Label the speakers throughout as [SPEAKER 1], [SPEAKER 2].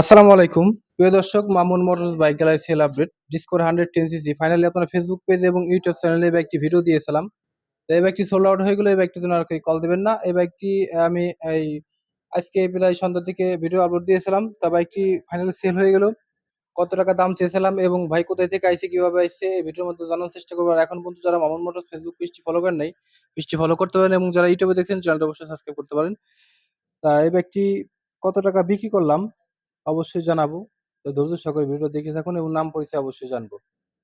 [SPEAKER 1] আসসালামু আলাইকুম। প্রিয় দর্শক, Mamun motors bike gallery sale update. Discover hundred ten CC finally আপনার ফেসবুক পেজ এবং ইউটিউব চ্যানেলে এই বাইকটি ভিডিও দিয়েছিলাম। তো এই বাইকটি সোল্ড আউট হয়ে গেলে, এই বাইকটির জন্য আর কেউ কল দেবেন না। এই বাইকটি আমি এই আজকে প্রায় সন্ধ্যার দিকে ভিডিও আপলোড দিয়েছিলাম। তা বাইকটি ফাইনালি সেল হয়ে গেল। কত টাকা দাম চেয়েছিলাম এবং ভাই কোথায় থেকে আইসে কীভাবে আইসে এই ভিডিওর মধ্যে জানার চেষ্টা করব। আর এখন পর্যন্ত যারা মামুন মোটরস ফেসবুক পেজটি ফলো করেন নাই পেজটি ফলো করতে পারেন এবং যারা ইউটিউবে দেখছেন চ্যানেলটা অবশ্যই সাবস্ক্রাইব করতে পারেন। তা এই বাইকটি কত টাকা বিক্রি করলাম? অবশ্যই জানাব। তো ধৈর্য সহকারে ভিডিও দেখে থাকুন এবং নাম পরিচয় অবশ্যই জানব।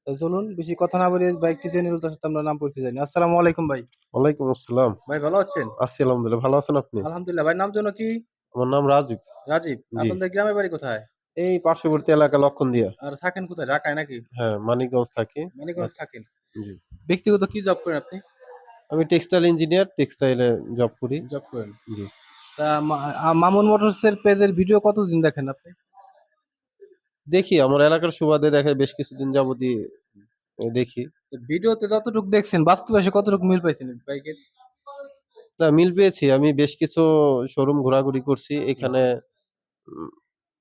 [SPEAKER 1] তো চলুন বেশি কথা না বলে বাইকটি জেনে নিল তার সাথে আমরা নাম পরিচয় জানি। আসসালামু আলাইকুম ভাই।
[SPEAKER 2] ওয়ালাইকুম আসসালাম।
[SPEAKER 1] ভাই ভালো আছেন?
[SPEAKER 2] আছি আলহামদুলিল্লাহ। ভালো আছেন আপনি?
[SPEAKER 1] আলহামদুলিল্লাহ। ভাই নাম জন্য কি?
[SPEAKER 2] আমার নাম রাজীব।
[SPEAKER 1] রাজীব। আপনাদের গ্রামের বাড়ি কোথায়?
[SPEAKER 2] এই পার্শ্ববর্তী এলাকা লক্ষণ দিয়া
[SPEAKER 1] আর থাকেন কোথায়? ঢাকায় নাকি?
[SPEAKER 2] হ্যাঁ মানিকগঞ্জ থাকি।
[SPEAKER 1] মানিকগঞ্জ থাকেন।
[SPEAKER 2] জি।
[SPEAKER 1] ব্যক্তিগত কি জব করেন আপনি?
[SPEAKER 2] আমি টেক্সটাইল ইঞ্জিনিয়ার টেক্সটাইলে জব করি।
[SPEAKER 1] জব করেন।
[SPEAKER 2] জি।
[SPEAKER 1] মামুন মোটরস এর পেজের ভিডিও কতদিন দেখেন আপনি?
[SPEAKER 2] দেখি আমার এলাকার সুবাদে দেখে বেশ কিছুদিন যাবতই দেখি।
[SPEAKER 1] ভিডিওতে যতটুকু দেখছেন বাস্তবে এসে কতটুকু মিল পাইছেন বাইকের
[SPEAKER 2] তা মিল পেয়েছি আমি বেশ কিছু শোরুম ঘোরাঘুরি করছি এখানে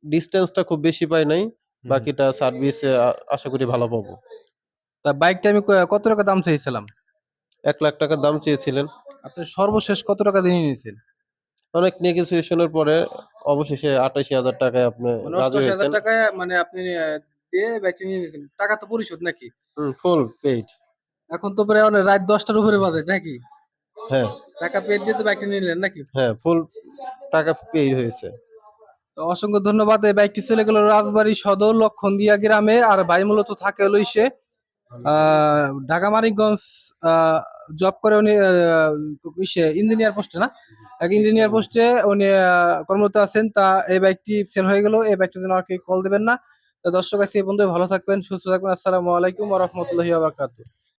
[SPEAKER 2] ডিস্টেন্সটা খুব বেশি পাই নাই বাকিটা সার্ভিসে আশা করি ভালো পাবো।
[SPEAKER 1] তা বাইকটা আমি কত টাকা দাম চাইছিলাম
[SPEAKER 2] এক লাখ টাকার দাম চেয়েছিলেন।
[SPEAKER 1] আপনি সর্বশেষ কত টাকা দিয়ে নিয়েছেন?
[SPEAKER 2] অনেক নেগোসিয়েশনের পরে অবশেষে আটাশি হাজার টাকায় আপনি
[SPEAKER 1] মানে
[SPEAKER 2] রাজি হয়েছেন।
[SPEAKER 1] টাকায় মানে আপনি দিয়ে বাইকটা নিয়ে নিয়েছেন। টাকা তো পরিশোধ নাকি?
[SPEAKER 2] ফুল পেইড
[SPEAKER 1] এখন তো প্রায় অনেক রাত দশটার উপরে বাজে নাকি?
[SPEAKER 2] হ্যাঁ।
[SPEAKER 1] টাকা পেড দিয়ে তো বাইকটা নিলেন নাকি?
[SPEAKER 2] হ্যাঁ ফুল টাকা পেইড হয়েছে।
[SPEAKER 1] তো অসংখ্য ধন্যবাদ। এই বাইকটি চলে গেল রাজবাড়ী সদর লক্ষণদিয়া গ্রামে আর ভাই মূলত থাকে হলো সে ঢাকা মানিকগঞ্জ জব করে উনি ইঞ্জিনিয়ার পোস্টে না? এক ইঞ্জিনিয়ার পোস্টে উনি কর্মরত আছেন, তা এই বাইকটি সেল হয়ে গেল, এই বাইকটির জন্য আর কি কল দেবেন না। তো দর্শক আছে এই বন্ধু ভালো থাকবেন, সুস্থ থাকবেন, আসসালামু আলাইকুম রাহমাতুল্লাহি ওয়া বারাকাতুহু।